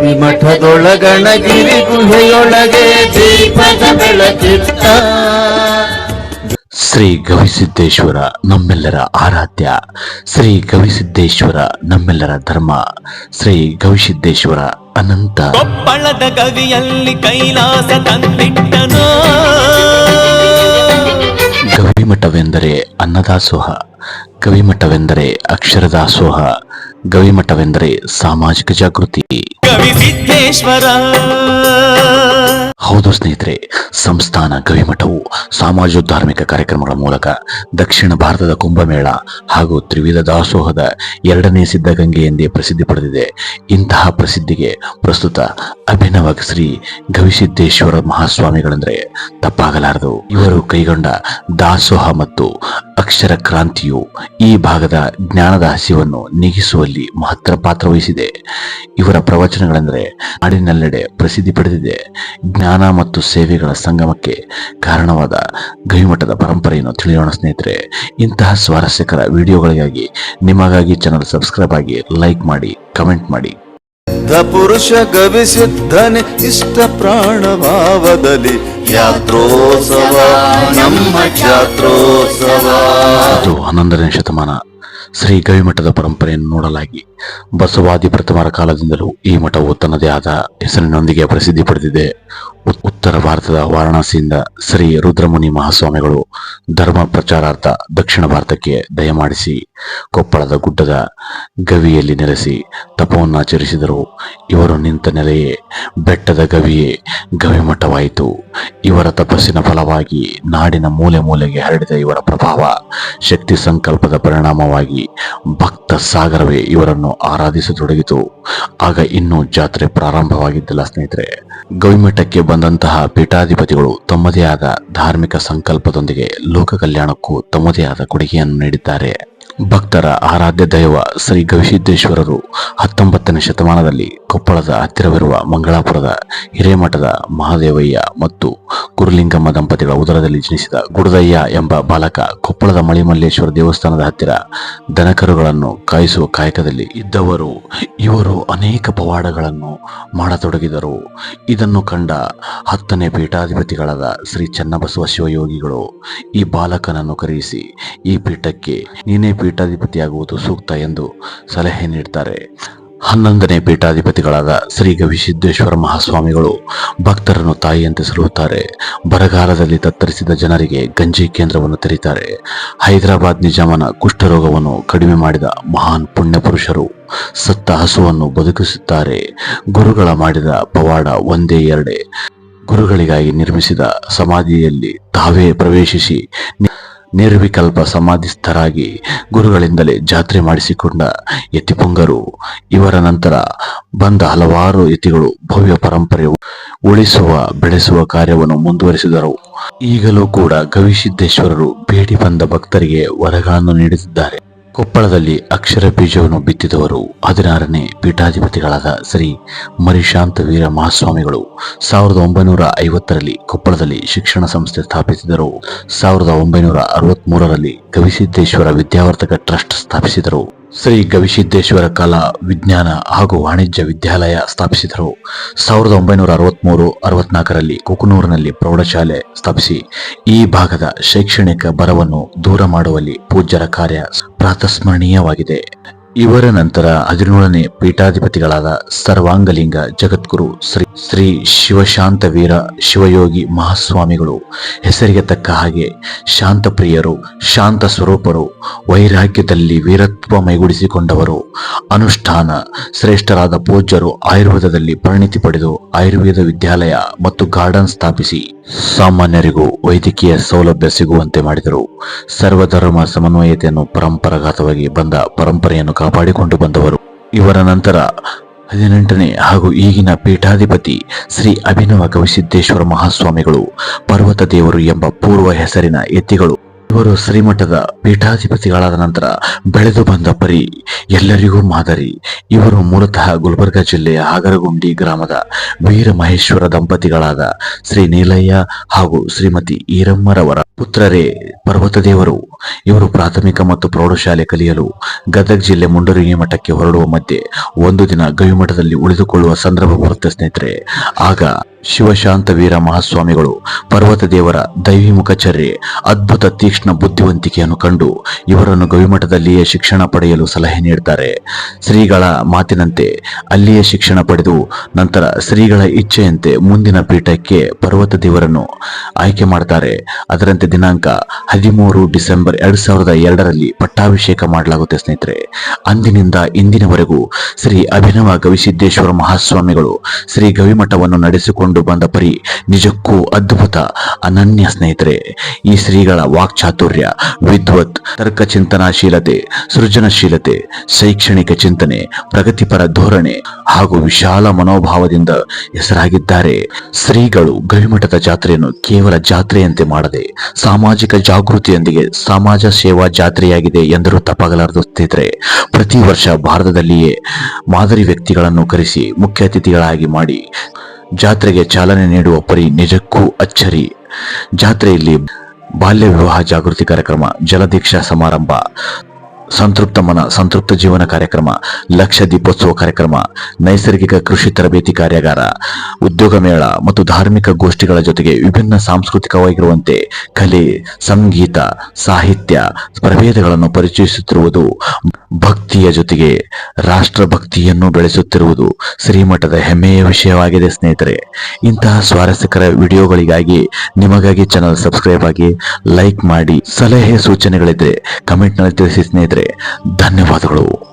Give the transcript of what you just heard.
ಮಠದೊಳಗಣಗಿರಿ ಗುಹೆಯೊಳಗೆ ದೀಪದ ಬೆಳಕಿತ್ತ. ಶ್ರೀ ಗವಿಸಿದ್ದೇಶ್ವರ ನಮ್ಮೆಲ್ಲರ ಆರಾಧ್ಯ. ಶ್ರೀ ಗವಿಸಿದ್ದೇಶ್ವರ ನಮ್ಮೆಲ್ಲರ ಧರ್ಮ. ಶ್ರೀ ಗವಿಸಿದ್ದೇಶ್ವರ ಅನಂತ. ಕೊಪ್ಪಳದ ಕವಿಯಲ್ಲಿ ಕೈಲಾಸ ತಂದಿಟ್ಟನು. ಗವಿಮಠವೆಂದರೆ ಅನ್ನದಾಸೋಹ. ಗವಿಮಠವೆಂದರೆ ಅಕ್ಷರದಾಸೋಹ. ಗವಿಮಠವೆಂದರೆ ಸಾಮಾಜಿಕ ಜಾಗೃತಿ. గవి సిద్ధేశ్వర. ಹೌದು ಸ್ನೇಹಿತರೆ, ಸಂಸ್ಥಾನ ಗವಿಮಠವು ಸಾಮಾಜಿಕ ಧಾರ್ಮಿಕ ಕಾರ್ಯಕ್ರಮಗಳ ಮೂಲಕ ದಕ್ಷಿಣ ಭಾರತದ ಕುಂಭಮೇಳ ಹಾಗೂ ತ್ರಿವಿಧ ದಾಸೋಹದ ಎರಡನೇ ಸಿದ್ಧಗಂಗೆ ಎಂದೇ ಪ್ರಸಿದ್ಧಿ ಪಡೆದಿದೆ. ಇಂತಹ ಪ್ರಸಿದ್ಧಿಗೆ ಪ್ರಸ್ತುತ ಅಭಿನವ ಶ್ರೀ ಗವಿಸಿದ್ದೇಶ್ವರ ಮಹಾಸ್ವಾಮಿಗಳೆಂದರೆ ತಪ್ಪಾಗಲಾರದು. ಇವರು ಕೈಗೊಂಡ ದಾಸೋಹ ಮತ್ತು ಅಕ್ಷರ ಕ್ರಾಂತಿಯು ಈ ಭಾಗದ ಜ್ಞಾನದ ಹಸಿವನ್ನು ನೀಗಿಸುವಲ್ಲಿ ಮಹತ್ತರ ಪಾತ್ರ ವಹಿಸಿದೆ. ಇವರ ಪ್ರವಚನಗಳೆಂದರೆ ನಾಡಿನೆಲ್ಲೆಡೆ ಪ್ರಸಿದ್ಧಿ ಪಡೆದಿದೆ. ಜ್ಞಾನ ಮತ್ತು ಸೇವೆಗಳ ಸಂಗಮಕ್ಕೆ ಕಾರಣವಾದ ಗವಿಮಠದ ಪರಂಪರೆಯನ್ನು ತಿಳಿಯೋಣ ಸ್ನೇಹಿತರೆ. ಇಂತಹ ಸ್ವಾರಸ್ಯಕರ ವಿಡಿಯೋಗಳಿಗಾಗಿ ನಿಮಗಾಗಿ ಚಾನಲ್ ಸಬ್ಸ್ಕ್ರೈಬ್ ಆಗಿ ಲೈಕ್ ಮಾಡಿ ಕಮೆಂಟ್ ಮಾಡಿ. ಪುರುಷ ಗವಿಸಿದ್ದನೆ ಇಷ್ಟ ಪ್ರಾಣ ಭಾವದಲ್ಲಿ ಯಾತ್ರೋತ್ಸವ ನಮ್ಮ ಜಾತ್ರೋತ್ಸವ ಅದು ಹನ್ನೊಂದನೇ ಶತಮಾನ ಶ್ರೀ ಗವಿಮಠದ ಪರಂಪರೆಯನ್ನು ನೋಡಲಾಗಿ. ಬಸವಾದಿ ಪ್ರಥಮರ ಕಾಲದಿಂದಲೂ ಈ ಮಠವು ತನ್ನದೇ ಆದ ಹೆಸರಿನೊಂದಿಗೆ ಪ್ರಸಿದ್ಧಿ ಪಡೆದಿದೆ. ಉತ್- ಉತ್ತರ ಭಾರತದ ವಾರಣಾಸಿಯಿಂದ ಶ್ರೀ ರುದ್ರಮುನಿ ಮಹಾಸ್ವಾಮಿಗಳು ಧರ್ಮ ಪ್ರಚಾರಾರ್ಥ ದಕ್ಷಿಣ ಭಾರತಕ್ಕೆ ದಯಮಾಡಿಸಿ ಕೊಪ್ಪಳದ ಗುಡ್ಡದ ಗವಿಯಲ್ಲಿ ನೆಲೆಸಿ ತಪವನ್ನಾಚರಿಸಿದರು ಇವರು ನಿಂತ ನೆಲೆಯೇ ಬೆಟ್ಟದ ಗವಿಯೇ ಗವಿಮಠವಾಯಿತು. ಇವರ ತಪಸ್ಸಿನ ಫಲವಾಗಿ ನಾಡಿನ ಮೂಲೆ ಮೂಲೆಗೆ ಹರಡಿದ ಇವರ ಪ್ರಭಾವ ಶಕ್ತಿ ಸಂಕಲ್ಪದ ಪರಿಣಾಮವಾಗಿ ಭಕ್ತ ಸಾಗರವೇ ಇವರನ್ನು ಆರಾಧಿಸತೊಡಗಿತು. ಆಗ ಇನ್ನೂ ಜಾತ್ರೆ ಪ್ರಾರಂಭವಾಗಿದ್ದಿಲ್ಲ ಸ್ನೇಹಿತರೆ. ಗವಿಮಠಕ್ಕೆ ಬಂದಂತಹ ಪೀಠಾಧಿಪತಿಗಳು ತಮ್ಮದೇ ಆದ ಧಾರ್ಮಿಕ ಸಂಕಲ್ಪದೊಂದಿಗೆ ಲೋಕ ಕಲ್ಯಾಣಕ್ಕೂ ತಮ್ಮದೇ ಆದ ಕೊಡುಗೆಯನ್ನು ನೀಡಿದ್ದಾರೆ. ಭಕ್ತರ ಆರಾಧ್ಯ ದೈವ ಶ್ರೀ ಗವಿಸಿದ್ದೇಶ್ವರರು ಹತ್ತೊಂಬತ್ತನೇ ಶತಮಾನದಲ್ಲಿ ಕೊಪ್ಪಳದ ಹತ್ತಿರವಿರುವ ಮಂಗಳಾಪುರದ ಹಿರೇಮಠದ ಮಹಾದೇವಯ್ಯ ಮತ್ತು ಗುರುಲಿಂಗಮ್ಮ ದಂಪತಿಗಳ ಉದರದಲ್ಲಿ ಜನಿಸಿದ ಗುಡದಯ್ಯ ಎಂಬ ಬಾಲಕ ಕೊಪ್ಪಳದ ಮಳಿಮಲ್ಲೇಶ್ವರ ದೇವಸ್ಥಾನದ ಹತ್ತಿರ ದನಕರುಗಳನ್ನು ಕಾಯಿಸುವ ಕಾಯಕದಲ್ಲಿ ಇದ್ದವರು. ಇವರು ಅನೇಕ ಪವಾಡಗಳನ್ನು ಮಾಡತೊಡಗಿದರು. ಇದನ್ನು ಕಂಡ ಹತ್ತನೇ ಪೀಠಾಧಿಪತಿಗಳಾದ ಶ್ರೀ ಚನ್ನಬಸವ ಶಿವಯೋಗಿಗಳು ಈ ಬಾಲಕನನ್ನು ಕರೆಯಿಸಿ, ಈ ಪೀಠಕ್ಕೆ ನೀನೇ ಪೀಠಾಧಿಪತಿಯಾಗುವುದು ಸೂಕ್ತ ಎಂದು ಸಲಹೆ ನೀಡ್ತಾರೆ. ಹನ್ನೊಂದನೇ ಪೀಠಾಧಿಪತಿಗಳಾದ ಶ್ರೀ ಗವಿಸಿದ್ದೇಶ್ವರ ಮಹಾಸ್ವಾಮಿಗಳು, ಭಕ್ತರನ್ನು ತಾಯಿಯಂತೆ ಸಲುಹುತ್ತಾರೆ ಬರಗಾಲದಲ್ಲಿ ತತ್ತರಿಸಿದ ಜನರಿಗೆ ಗಂಜಿ ಕೇಂದ್ರವನ್ನು ತೆರೀತಾರೆ. ಹೈದರಾಬಾದ್ ನಿಜಾಮನ ಕುಷ್ಠರೋಗವನ್ನು ಕಡಿಮೆ ಮಾಡಿದ ಮಹಾನ್ ಪುಣ್ಯ ಪುರುಷರು ಸತ್ತ ಹಸುವನ್ನು ಬದುಕಿಸುತ್ತಾರೆ. ಗುರುಗಳ ಮಾಡಿದ ಪವಾಡ ಒಂದೇ ಎರಡೇ. ಗುರುಗಳಿಗಾಗಿ ನಿರ್ಮಿಸಿದ ಸಮಾಧಿಯಲ್ಲಿ ತಾವೇ ಪ್ರವೇಶಿಸಿ ನಿರ್ವಿಕಲ್ಪ ಸಮಾಧಿಸ್ಥರಾಗಿ ಗುರುಗಳಿಂದಲೇ ಜಾತ್ರೆ ಮಾಡಿಸಿಕೊಂಡ ಯತಿಪುಂಗರು, ಇವರ ನಂತರ ಬಂದ ಹಲವಾರು ಯತಿಗಳು ಭವ್ಯ ಪರಂಪರೆ ಉಳಿಸುವ, ಬೆಳೆಸುವ ಕಾರ್ಯವನ್ನು ಮುಂದುವರಿಸಿದರು. ಈಗಲೂ ಕೂಡ ಗವಿಸಿದ್ದೇಶ್ವರರು ಭೇಟಿ ಬಂದ ಭಕ್ತರಿಗೆ ವರಗಳನ್ನು ನೀಡುತ್ತಿದ್ದಾರೆ ಕೊಪ್ಪಳದಲ್ಲಿ ಅಕ್ಷರ ಬೀಜವನ್ನು ಬಿತ್ತಿದವರು ಹದಿನಾರನೇ ಪೀಠಾಧಿಪತಿಗಳಾದ ಶ್ರೀ ಮರಿಶಾಂತ ವೀರ ಮಹಾಸ್ವಾಮಿಗಳು. ಸಾವಿರದ ಒಂಬೈನೂರ ಐವತ್ತರಲ್ಲಿ ಕೊಪ್ಪಳದಲ್ಲಿ ಶಿಕ್ಷಣ ಸಂಸ್ಥೆ ಸ್ಥಾಪಿಸಿದರು. ಸಾವಿರದ ಒಂಬೈನೂರ ಅರವತ್ಮೂರರಲ್ಲಿ ಕವಿಸಿದ್ದೇಶ್ವರ ವಿದ್ಯಾವರ್ತಕ ಟ್ರಸ್ಟ್ ಸ್ಥಾಪಿಸಿದರು. ಶ್ರೀ ಗವಿಸಿದ್ದೇಶ್ವರ ಕಲಾ ವಿಜ್ಞಾನ ಹಾಗೂ ವಾಣಿಜ್ಯ ವಿದ್ಯಾಲಯ ಸ್ಥಾಪಿಸಿದರು. ಸಾವಿರದ ಒಂಬೈನೂರ ಅರವತ್ಮೂರು, ಅರವತ್ನಾಲ್ಕರಲ್ಲಿ ಕುಕನೂರಿನಲ್ಲಿ ಪ್ರೌಢಶಾಲೆ ಸ್ಥಾಪಿಸಿ. ಈ ಭಾಗದ ಶೈಕ್ಷಣಿಕ ಬರವನ್ನು ದೂರ ಮಾಡುವಲ್ಲಿ ಪೂಜ್ಯರ ಕಾರ್ಯ ಪ್ರಾತಸ್ಮರಣೀಯವಾಗಿದೆ. ಇವರ ನಂತರ ಹದಿನೇಳನೇ ಪೀಠಾಧಿಪತಿಗಳಾದ ಸರ್ವಾಂಗಲಿಂಗ ಜಗದ್ಗುರು ಶ್ರೀ ಶ್ರೀ ಶಿವಶಾಂತವೀರ ಶಿವಯೋಗಿ ಮಹಾಸ್ವಾಮಿಗಳು. ಹೆಸರಿಗೆ ತಕ್ಕ ಹಾಗೆ ಶಾಂತಪ್ರಿಯರು, ಶಾಂತ ಸ್ವರೂಪರು, ವೈರಾಗ್ಯದಲ್ಲಿ ವೀರತ್ವ ಮೈಗೂಡಿಸಿಕೊಂಡವರು. ಅನುಷ್ಠಾನ, ಶ್ರೇಷ್ಠರಾದ ಪೂಜ್ಯರು ಆಯುರ್ವೇದದಲ್ಲಿ ಪರಿಣಿತಿ ಪಡೆದು ಆಯುರ್ವೇದ ವಿದ್ಯಾಲಯ ಮತ್ತು ಗಾರ್ಡನ್ ಸ್ಥಾಪಿಸಿ ಸಾಮಾನ್ಯರಿಗೂ ವೈದ್ಯಕೀಯ ಸೌಲಭ್ಯ ಸಿಗುವಂತೆ ಮಾಡಿದರು. ಸರ್ವಧರ್ಮ ಸಮನ್ವಯತೆಯನ್ನು ಪರಂಪರಾಗತವಾಗಿ ಬಂದ ಪರಂಪರೆಯನ್ನು ಕಾಪಾಡಿಕೊಂಡು ಬಂದವರು. ಇವರ ನಂತರ ಹದಿನೆಂಟನೇ ಹಾಗೂ ಈಗಿನ ಪೀಠಾಧಿಪತಿ ಶ್ರೀ ಅಭಿನವ ಗವಿಸಿದ್ದೇಶ್ವರ ಮಹಾಸ್ವಾಮಿಗಳು ಪರ್ವತ ದೇವರು ಎಂಬ ಪೂರ್ವ ಹೆಸರಿನ ಯತಿಗಳು ಇವರು ಶ್ರೀಮಠದ ಪೀಠಾಧಿಪತಿಗಳಾದ ನಂತರ ಬೆಳೆದು ಬಂದ ಪರಿ ಎಲ್ಲರಿಗೂ ಮಾದರಿ. ಇವರು ಮೂಲತಃ ಗುಲ್ಬರ್ಗ ಜಿಲ್ಲೆಯ ಹಾಗರಗುಂಡಿ ಗ್ರಾಮದ ವೀರ ಮಹೇಶ್ವರ ದಂಪತಿಗಳಾದ ಶ್ರೀ ನೀಲಯ್ಯ ಹಾಗೂ ಶ್ರೀಮತಿ ಈರಮ್ಮರವರ ಪುತ್ರರೇ ಪರ್ವತದೇವರು. ಇವರು ಪ್ರಾಥಮಿಕ ಮತ್ತು ಪ್ರೌಢಶಾಲೆ ಕಲಿಯಲು ಗದಗ ಜಿಲ್ಲೆ ಮುಂಡರುಗಿ ಮಠಕ್ಕೆ ಹೊರಡುವ ಮಧ್ಯೆ ಒಂದು ದಿನ ಗವಿಮಠದಲ್ಲಿ ಉಳಿದುಕೊಳ್ಳುವ ಸಂದರ್ಭ ಬರುತ್ತೆ ಸ್ನೇಹಿತರೆ. ಆಗ ಶಿವಶಾಂತ ವೀರ ಮಹಾಸ್ವಾಮಿಗಳು ಪರ್ವತ ದೇವರ ದೈವಿಮುಖ ಚರ್ಯೆ, ಅದ್ಭುತ ತೀಕ್ಷ್ಣ ಬುದ್ಧಿವಂತಿಕೆಯನ್ನು ಕಂಡು ಇವರನ್ನು ಗವಿಮಠದಲ್ಲಿಯೇ ಶಿಕ್ಷಣ ಪಡೆಯಲು ಸಲಹೆ ನೀಡುತ್ತಾರೆ ಶ್ರೀಗಳ ಮಾತಿನಂತೆ ಅಲ್ಲಿಯೇ ಶಿಕ್ಷಣ ಪಡೆದು ನಂತರ ಶ್ರೀಗಳ ಇಚ್ಛೆಯಂತೆ ಮುಂದಿನ ಪೀಠಕ್ಕೆ ಪರ್ವತ ದೇವರನ್ನು ಆಯ್ಕೆ ಮಾಡ್ತಾರೆ. ಅದರಂತೆ ದಿನಾಂಕ ಹದಿಮೂರು ಡಿಸೆಂಬರ್ ಎರಡ್ ಸಾವಿರದ ಎರಡರಲ್ಲಿ ಪಟ್ಟಾಭಿಷೇಕ ಮಾಡಲಾಗುತ್ತೆ ಸ್ನೇಹಿತರೆ. ಅಂದಿನಿಂದ ಇಂದಿನವರೆಗೂ ಶ್ರೀ ಅಭಿನವ ಗವಿಸಿದ್ದೇಶ್ವರ ಮಹಾಸ್ವಾಮಿಗಳು ಶ್ರೀ ಗವಿಮಠವನ್ನು ನಡೆಸಿಕೊಂಡು ಬಂದ ಪರಿ ನಿಜಕ್ಕೂ ಅದ್ಭುತ. ಅನನ್ಯ ಸ್ನೇಹಿತರೆ, ಈ ಶ್ರೀಗಳ ವಾಕ್ಚಾತುರ್ಯ, ವಿದ್ವತ್ ತರ್ಕ ಚಿಂತನಾಶೀಲತೆ ಸೃಜನಶೀಲತೆ, ಶೈಕ್ಷಣಿಕ ಚಿಂತನೆ, ಪ್ರಗತಿಪರ ಧೋರಣೆ ಹಾಗೂ ವಿಶಾಲ ಮನೋಭಾವದಿಂದ ಹೆಸರಾಗಿದ್ದಾರೆ. ಶ್ರೀಗಳು ಗವಿಮಠದ ಜಾತ್ರೆಯನ್ನು ಕೇವಲ ಜಾತ್ರೆಯಂತೆ ಮಾಡದೆ, ಸಾಮಾಜಿಕ ಜಾಗೃತಿಯೊಂದಿಗೆ ಸಮಾಜ ಸೇವಾ ಜಾತ್ರೆಯಾಗಿದೆ ಎಂದರೂ ತಪ್ಪಾಗಲಾರದು ಸ್ನೇಹಿತರೆ. ಪ್ರತಿ ವರ್ಷ ಭಾರತದಲ್ಲಿಯೇ ಮಾದರಿ ವ್ಯಕ್ತಿಗಳನ್ನು ಕರೆಸಿ ಮುಖ್ಯ ಅತಿಥಿಗಳಾಗಿ ಮಾಡಿ ಜಾತ್ರೆಗೆ ಚಾಲನೆ ನೀಡುವ ಪರಿ ನಿಜಕ್ಕೂ ಅಚ್ಚರಿ. ಜಾತ್ರೆಯಲ್ಲಿ ಬಾಲ್ಯ ವಿವಾಹ ಜಾಗೃತಿ ಕಾರ್ಯಕ್ರಮ, ಜಲದೀಕ್ಷಾ ಸಮಾರಂಭ, ಸಂತೃಪ್ತ ಮನ, ಸಂತೃಪ್ತ ಜೀವನ ಕಾರ್ಯಕ್ರಮ, ಲಕ್ಷ ದೀಪೋತ್ಸವ ಕಾರ್ಯಕ್ರಮ, ನೈಸರ್ಗಿಕ ಕೃಷಿ ತರಬೇತಿ ಕಾರ್ಯಾಗಾರ, ಉದ್ಯೋಗ ಮೇಳ ಮತ್ತು ಧಾರ್ಮಿಕ ಗೋಷ್ಠಿಗಳ ಜೊತೆಗೆ ವಿಭಿನ್ನ ಸಾಂಸ್ಕೃತಿಕವಾಗಿರುವಂತೆ ಕಲೆ, ಸಂಗೀತ, ಸಾಹಿತ್ಯ ಪ್ರಭೇದಗಳನ್ನು ಪರಿಚಯಿಸುತ್ತಿರುವುದು ಭಕ್ತಿಯ ಜೊತೆಗೆ ರಾಷ್ಟ್ರ ಭಕ್ತಿಯನ್ನು ಬೆಳೆಸುತ್ತಿರುವುದು ಶ್ರೀಮಠದ ಹೆಮ್ಮೆಯ ವಿಷಯವಾಗಿದೆ, ಸ್ನೇಹಿತರೆ. ಇಂತಹ ಸ್ವಾರಸ್ಯಕರ ವಿಡಿಯೋಗಳಿಗಾಗಿ ನಿಮಗಾಗಿ ಚಾನಲ್ ಸಬ್ಸ್ಕ್ರೈಬ್ ಆಗಿ ಲೈಕ್ ಮಾಡಿ ಸಲಹೆ ಸೂಚನೆಗಳಿದ್ರೆ ಕಮೆಂಟ್ನಲ್ಲಿ ತಿಳಿಸಿ, ಸ್ನೇಹಿತರೆ. ಧನ್ಯವಾದಗಳು.